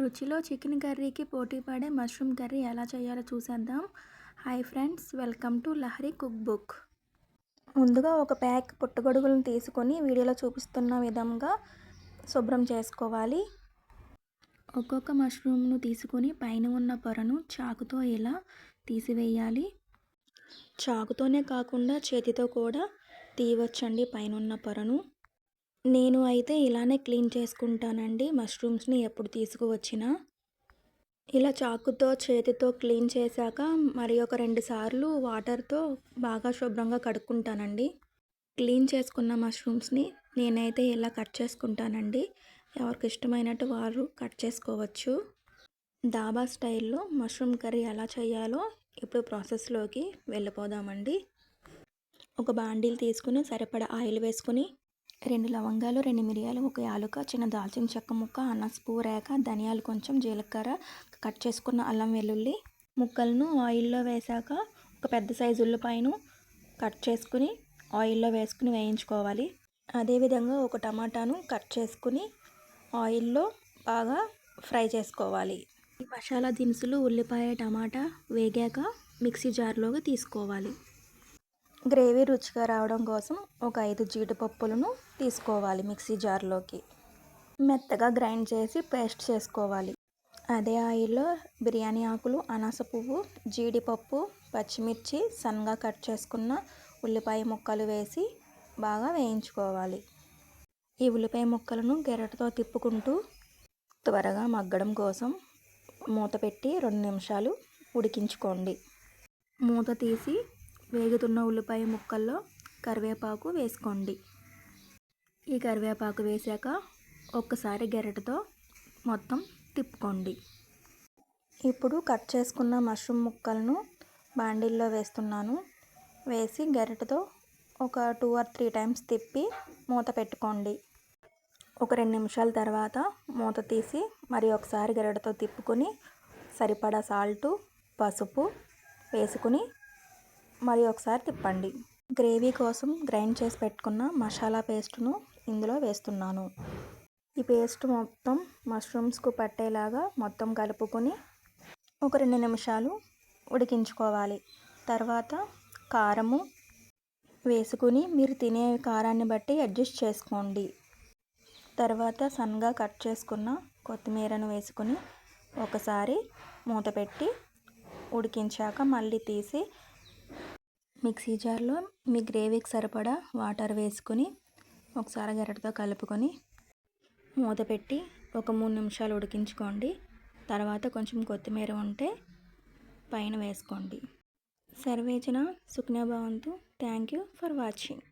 రుచిలో చికెన్ కర్రీకి పోటీ పడే మష్రూమ్ కర్రీ ఎలా చేయాలో చూసేద్దాం. Hi friends welcome to Lahari cook book ముందుగా ఒక ప్యాక్ పుట్టగొడుగులను తీసుకొని వీడియోలో చూపిస్తున్న విధంగా శుభ్రం చేసుకోవాలి. ఒక్కొక్క మష్రూమ్ను తీసుకొని పైన ఉన్న పొరను చాకుతో ఇలా తీసివేయాలి. చాకుతోనే కాకుండా చేతితో కూడా తీయవచ్చండి పైన ఉన్న పొరను. నేను అయితే ఇలానే క్లీన్ చేసుకుంటానండి. మష్రూమ్స్ని ఎప్పుడు తీసుకువచ్చినా. ఇలా చాకుతో చేతితో క్లీన్ చేశాక మరి ఒక రెండు సార్లు వాటర్తో బాగా శుభ్రంగా కడుక్కుంటానండి. క్లీన్ చేసుకున్న మష్రూమ్స్ని నేనైతే ఇలా కట్ చేసుకుంటానండి. ఎవరికి ఇష్టమైనట్టు వారు కట్ చేసుకోవచ్చు. దాబా స్టైల్లో మష్రూమ్ కర్రీ ఎలా చేయాలో ఇప్పుడు ప్రాసెస్లోకి వెళ్ళిపోదామండి. ఒక బాండీలు తీసుకుని సరిపడా ఆయిల్ వేసుకుని రెండు లవంగాలు రెండు మిరియాలు ఒక యాలుక చిన్న దాల్చిన చెక్క ముక్క అనసపు రేఖ ధనియాలు కొంచెం జీలకర్ర కట్ చేసుకున్న అల్లం వెల్లుల్లి ముక్కలను ఆయిల్లో వేశాక ఒక పెద్ద సైజు ఉల్లిపాయను కట్ చేసుకుని ఆయిల్లో వేసుకుని వేయించుకోవాలి. అదేవిధంగా ఒక టమాటాను కట్ చేసుకుని ఆయిల్లో బాగా ఫ్రై చేసుకోవాలి. ఈ మసాలా దినుసులు ఉల్లిపాయ టమాటా వేగాక మిక్సీ జార్లోకి తీసుకోవాలి. గ్రేవీ రుచిగా రావడం కోసం ఒక ఐదు జీడిపప్పులను తీసుకోవాలి మిక్సీ జార్లోకి. మెత్తగా గ్రైండ్ చేసి పేస్ట్ చేసుకోవాలి. అదే ఆయిల్లో బిర్యానీ ఆకులు అనాస పువ్వు జీడిపప్పు పచ్చిమిర్చి సన్నగా కట్ చేసుకున్న ఉల్లిపాయ ముక్కలు వేసి బాగా వేయించుకోవాలి. ఈ ఉల్లిపాయ ముక్కలను గెరటతో తిప్పుకుంటూ త్వరగా మగ్గడం కోసం మూత పెట్టి రెండు నిమిషాలు ఉడికించుకోండి. మూత తీసి వేగుతున్న ఉల్లిపాయ ముక్కల్లో కరివేపాకు వేసుకోండి. ఈ కరివేపాకు వేసాక ఒక్కసారి గెరటతో మొత్తం తిప్పుకోండి. ఇప్పుడు కట్ చేసుకున్న మష్రూమ్ ముక్కలను బాండిల్లో వేస్తున్నాను. వేసి గెరటతో ఒక టూ ఆర్ త్రీ టైమ్స్ తిప్పి మూత పెట్టుకోండి. ఒక రెండు నిమిషాల తర్వాత మూత తీసి మరి ఒకసారి గెరటతో తిప్పుకొని సరిపడా సాల్టు పసుపు వేసుకుని మరి ఒకసారి తిప్పండి. గ్రేవీ కోసం గ్రైండ్ చేసి పెట్టుకున్న మసాలా పేస్ట్ను ఇందులో వేస్తున్నాను. ఈ పేస్ట్ మొత్తం మష్రూమ్స్కు పట్టేలాగా మొత్తం కలుపుకొని ఒక రెండు నిమిషాలు ఉడికించుకోవాలి. తర్వాత కారము వేసుకుని మీరు తినే కారాన్ని బట్టి అడ్జస్ట్ చేసుకోండి. తర్వాత సన్నగా కట్ చేసుకున్న కొత్తిమీరను వేసుకుని ఒకసారి మూత పెట్టి ఉడికించాక మళ్ళీ తీసి మిక్సీ జార్లో మీ గ్రేవీకి సరిపడా వాటర్ వేసుకొని ఒకసారి గరిటతో కలుపుకొని మూత పెట్టి ఒక మూడు నిమిషాలు ఉడికించుకోండి. తర్వాత కొంచెం కొత్తిమీర ఉంటే పైన వేసుకోండి. సర్వేచన సుఖ్నా భవంతు. Thank you for watching